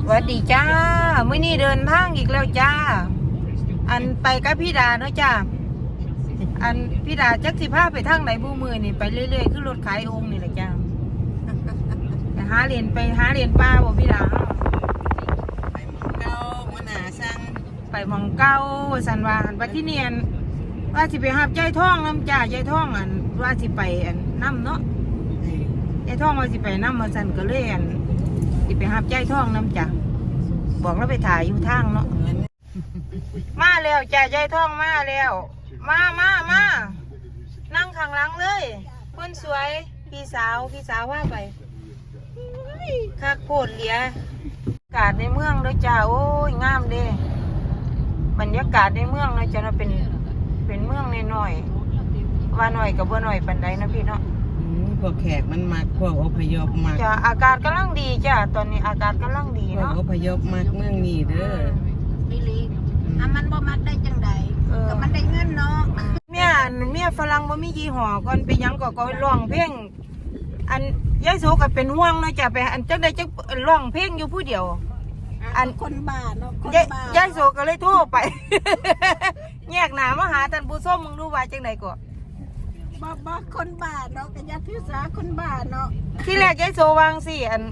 สวัสดีจ้ามื้อนี้เดินทางอีกแล้วจ้า อันไปกับพี่ดาเนาะจ้าอันพี่ดาจักสิพาไปทางไหนบูมือนี่ไปเรื่อยๆคือรถขายองค์นี่แหละจ้าไปหาเหรียญไปหาเหรียญป้าบ่พี่ดาเฮาไปหมองเก้ามาหนาสั่งไปหมองเก้าสันว่าอันไปที่เนียนว่าสิไปหาใจท่องน้ำจ้าใจท่องอันว่าสิไปอันน้ำเนาะเอ้ยใจท่องว่าสิไปน้ำมาสันก็เลยอัน สิไปหาใจท่องน้ำจ้าบอกแล้วไปถ่ายอยู่ทางเนาะมาแล้วจ้ายายท่องมาแล้ว มามามานั่งข้างหลังเลยคนสวยพี่สาวพี่สาวว่าไปคักโพดเหลียอากาศในเมืองเลยจ้าโอ้ยงามเด้บรรยากาศในเมืองนะจ้าเป็นเป็นเมืองน้อยว่าน้อยกับว่าน้อยปันใดนะพี่เนาะ พวกแขกมันมักพวกอพยพมักจ้าอากาศกำลังดีจ้าตอนนี้อากาศกำลังดีพวกเนาะอพยพมักเมืองนี้เด้ออีหลีอะมันบ่มักได้จังใดเออก็มันได้เงินเนาะเมียอันเมียฝรั่งบ่มียี่ห้อก่อนไปหยังก็ก็ร้องเพลงอันยายโสก็เป็นห่วงเนาะจ้ะไปอันจังได้จังร้องเพลงอยู่ผู้เดียว อัน คนบ้าเนาะคนยายบ้ายายโสก็เลยโทรไป แยกหน้ามาหาท่านผู้ชมมึงดูว่าจังไดก็ บ่บ่คนบ้าเนาะก็อย่าถือสาคนบ้าเนาะที่แรกยายโสวางสิอัน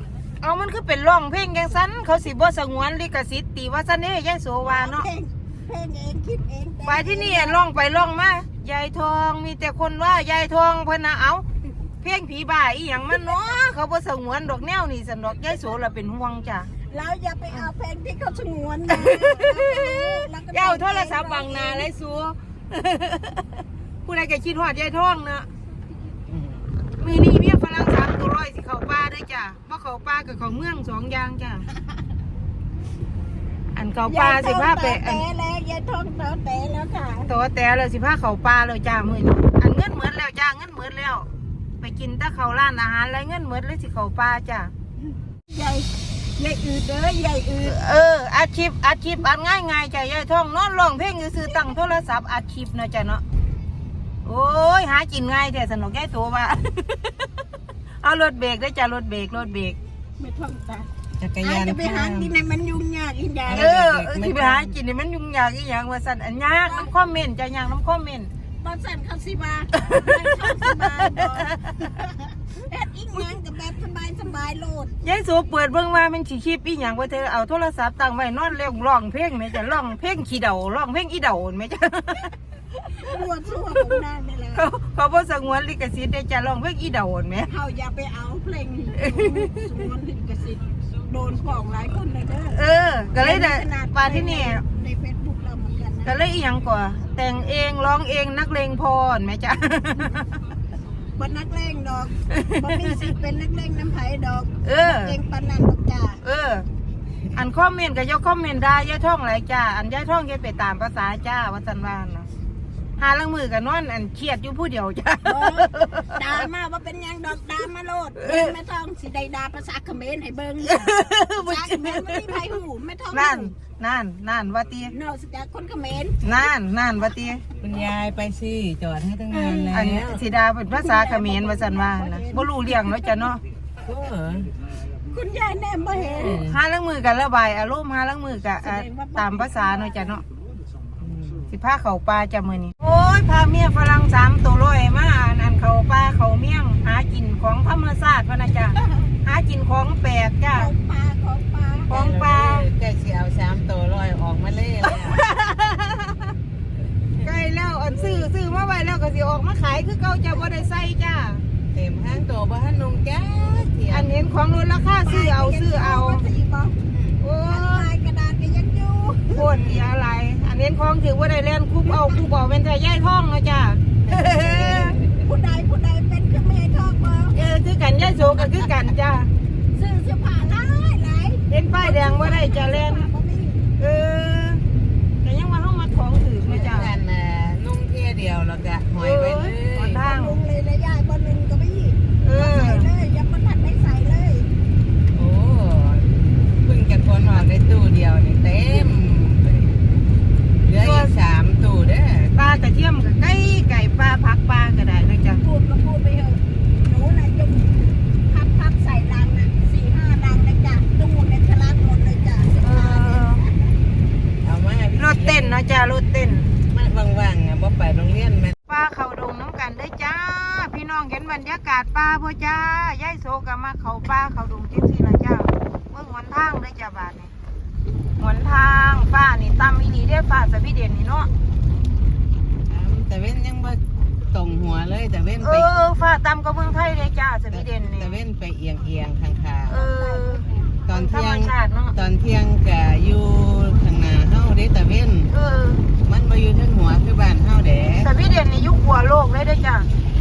เอามันคือเป็นร้องเพลงจังซั่นเขาสิบ่สงวนลิขสิทธิ์ตีว่าซั่นเด้ยายโสว่าเนาะเพลงเพลงเองคิดเองแต่งไปที่นี่ร้องไปร้องมายายทองมีแต่คนว่ายายทองเพิ่นน่ะเอา เพลงผีบ้าอีหยังมันเนาะเขาบ่สงวนดอกแนวนี่สันดอกยายโสละเป็นห่วงจ้ะเราอย่าไปเอาเพลงที่เขาสงวนนะแล้วก็ อย่าเอาโทรศัพท์บังหน้าเลยสัว ผู้ใดก็คิดฮอดยายทองเนาะอืมมีนี่เมียฝรั่งสามตัวร้อยสิเข้าป่าเด้วยจ้ะบ่เข้าป่ากับเข้าเมืองสองอย่างจ้ะอันเข้าป่าสิพาไปอันยายทองต่อแต่แล้วยายทองต่อแต่แล้วค่ะตัวแต่เลยสิพาเขาปลาเลยจ้ามือนี้อันเงินเหมือนแล้วจ้าเงินเหมือนแล้ว ไปกินแตะเขาร้านอาหารแล้วเงินเหมือนเลยสิเขาปลาจ้าใหญ่ใหญ่อืดเด้อใหญ่อืดเอออาชีพอาชีพอันง่ายง่ายๆจ้ะยายทองนอนร้องเพลงซื้อๆตั้งโทรศัพท์อาชีพเนาะจ้ะเนาะ โอ้ยหากินง่ายแต่สนุกแก่ตัวว่า เอารถเบรกได้อจ้ารถเบรกรถเบรกไม่ท่องตาจักรอายานจะไปหากินในมันยุ่งยากอีกอย่างเออที่ไปหากินนี่มันยุ่งยากอีหยังว่าสั่นอันยากน้ำคอมเมนต์จ้ะยากน้ำคอมเมนต์บอสันเขาสิมาไม่ชอบสบายบอก เอ็ดอีกงานกับแบบสบายสบายโลดยายสูเปิดเบิ่งว่ามันสิคลิปอีหยังว่าเธอเอาโทรศัพท์ตั้งไว้นอนเล่นร้องเพลงแม่จ้ะร้องเพลงขี้เดาร้องเพลงอีเดาแม่จ้ะรวดสั่วของนางนี่แหละเขาเขาบ่สงวนลิขสิทธิ์ได้จ้ะร้องเพลงอีเดาแม่เขาอย่าไปเอาเพลงสมวนลิขสิทธิ์โดนฟ้องหลายคนเลยเด้อเออ ก็เลยได้ปาที่นี่ในเฟซบุ๊กเราเหมือนกันก็นะเลยอีหยังกว่า แต่งเองร้องเองนักเลงพรแม่จ้ะ บนนักเลงดอกบ่มีสิทธิ์เป็นนักเลงน้ำไผ่ดอกเออ เองปานนันดอกจ้าเออ อันคอมเมนต์ก็ยกคอมเมนต์ได้ยายท่องหลายจ้า อันยายท่องแกไปตามภาษาจ้าว่าสันวานเนาะ หาลังมือกับนอนอันเครียดอยู่ผู้เดียวจ้าดามาว่าเป็นหยังดอกดามาโลดแม่ทองสิได้ดาภาษาเขมรให้เบิ่งภาษาเขมรไม่มีไผหูแม่ทองนั่นนั่นนั่นว่าตีนอกจากคนเขมรนั่นนั่นว่าตีคุณยายไปสิจอดให้ตั้งนานแล้วอันสีดาเป็นภาษาเขมรว่าสันว่านะบ่รู้เรื่องเนาะจ้ะเนาะก็คุณยายแนมบ่เห็นหาลังมือกันระบายอารมณ์หาลังมือกันอะตามภาษาเนาะจ้ะเนาะ สิพาเขาปลาจ้ะมื้อนี้โอ้ยพาเมียฝรั่งสามตัวร้อยมานั่นเขาปลาเขาเมี่ยงหากินของธรรมชาติพะนะจ้ะหากินของแปลกจ้ะของปลาของปลาของปลาใกล้สิเอาสามตัวลอยออกมาเล่แล้วใกล้แล้วอันซื้อซื้อมาไว้แล้วก็สิออกมาขายคือเก่าจะบ่ได้ใส่จ้ะเต็มห้างตัวบ้านนงแก้เทียอันนเห็นของลดราคาซื้อเอาซื้อเอาสิบ่โอ้อันลายกระดาษก็ยังอยู่โคตรดีอะไรอัน เห็นของถือว่าได้เล่นคุบเอาคุบบอกเป็นแต่ย่ายท้องนะจ้ะผู้ใดผู้ใดเป็นคือแม่ทองบ่เออคือกันย่ายโสก็คือกันจ้ะซื้อเสื้อผ้าหลายหลายเห็นป้ายแดงว่าได้จะเล่นบ่มีเออแต่ยังว่าห้องมาของถือ ไม่ นะ จ้า จ๊ะ กันน่ะนุ่งเที่ยเดียวแล้วก็หอยไว้เลย หอนทาง ลุงเลยเลยยายบ่นึงก็ไม่ เออ ใส่เลยยังบ่ทันได้ใส่เลย โอ้เพิ่งจะคนออกในตู้เดียวนี่เต็มเหลืออีกสามตู้เด้อ ปลากระเทียมกับไก่ไก่ปลาผักปลาก็ได้นะจ๊ะ พูดก็พูดไปเถอะหนูน่ะจงพับพับใส่ลังน่ะสี่ห้าลังนะจ๊ะตู้เนี่ยทะลักหมดเลยารถเต้น มาว่างๆอะบ่ไปโรงเรียนแม่ ป้าเขาดงน้ำกันได้อจ้า พี่น้องเห็นบรรยากาศป่าพ่อ จ้ายายโซกับมาเขาป่าเขาดงจังสี่ละจ้าเมื่อหนทางได้อจ้าบาทนี่หนทางฟ้านี่ตั้มอีนีได้อฟ้าสวีเดนนี่เนาะแต่เว้นยังบ่ตรงหัวเลยแต่เว้นเอไปอฟ้าตั้มก็เมืองไทยเลยจ้าสวีเดนนี่แต่เว้นไปเอียงเอียงๆข้างเออๆตอนธรเที่รยมงชาติเนาะตอนเที่ยงก็อยู่ข้างหน้าเฮาเด้แต่เว้นเออมันมาอยู่เทั้งหัวคือบ้านเฮาเด้สวีเดนนี่อยุคหัวโลกเลยได้อจ้า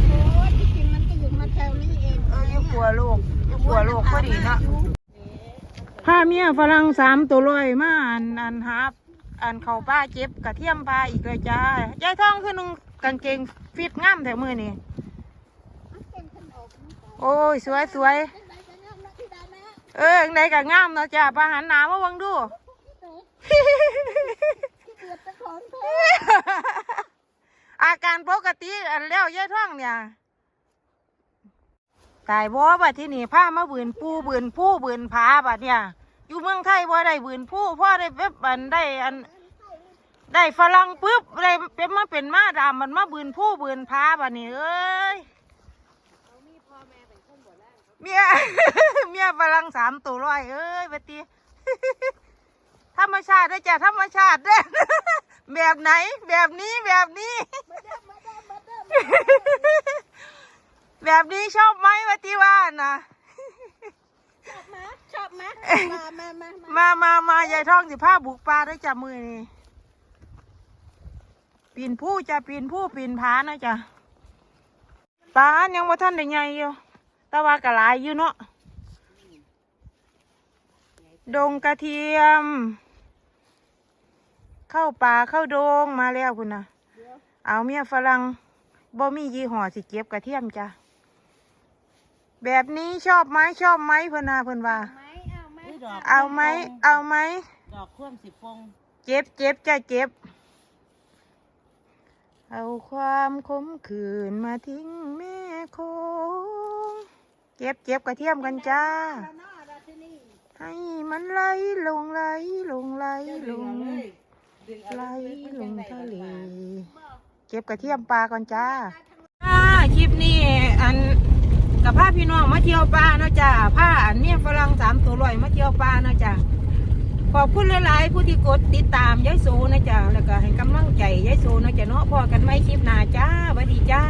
โอ้ยที่จริงมันก็อยู่มาแถวนี้เอง เอออยุคหัวโลกอยุคหัวโลกพอดีเนาะพาเมียฝรั่งสามตัวลอยมาอันอันหาอันเขาป้าเจ็บกระเทียมปลาอีกเลยจ้ายายทองคือนุ่งกางเกงฟิตงามแถวมือนี่โอ้ยสวยสวยเออไหนก็งามเนาะจ้าปลาหันหนามาเบังดูอาการปกติอันแล้วยายท่องเนี่ย ตายบ่บัดที่นี่ผ้ามาบืนปูบืนผู้บืนผาบัดเนี่ย อยู่เมืองไทยบ่ได้บืนผู้พ่อได้เว็บอันได้อัน ได้ฝรั่งปุ๊บได้เป็นมาเป็นมาดามมันมาบืนผู้บืนผาบัดนี้เอ้ยเมียเมียฝรั่งสามตัวร้อยเอ้ยบัดทีธรรมชาติได้จ้ะธรรมชาติเด้แบบไหนแบบนี้แบบนี้ แบบนี้ชอบไหมวะที่ว่านะชอบไหมชอบไหมมามามามามามามา ยายท่องสิผ้าบุกปลาได้จับมือนี่ปีนผู้จะปีนผู้ปีนผานะจ้ะปลายังว่าท่านได้ใหญ่อยู่แต่ว่ากระหลายอยู่เนาะดงกระเทียม เข้าป่าเข้าดงมาแล้วคุณนะเอาเมียฝรั่งบ่มียี่ห้อสิเก็บกระเทียมจ้ะ แบบนี้ชอบไหมชอบไหมเพิ่นนาเพิ่นว่า ไหมเอาไหมเอาไหมเอาไหม ดอกควมสิฟงเจ็บเจ็บจ้ะเจ็บ เอาความขมขื่นมาทิ้งแม่คงเจ็บเจ็บกระเทียมกันจ้าแล้วเนาะราชินีให้มันไหลลงไหลลงไหลลงไหลลงทะเลเก็บกระเทียมปลาก่อนจ้าอ่าคลิปนี้อัน กับพาพี่น้องมาเที่ยวปลาเนาะจ้าผ้าอันเนี่ยฝรั่งสามตัวลอยมาเที่ยวปลาเนาะจ้าขอบคุณหลายๆผู้ที่กดติดตามยายโซนะจ้าแล้วก็ให้กำลังใจยายโซนะจ้าเนาะพอกันไหมคลิปหน้าจ้าสวัสดีจ้า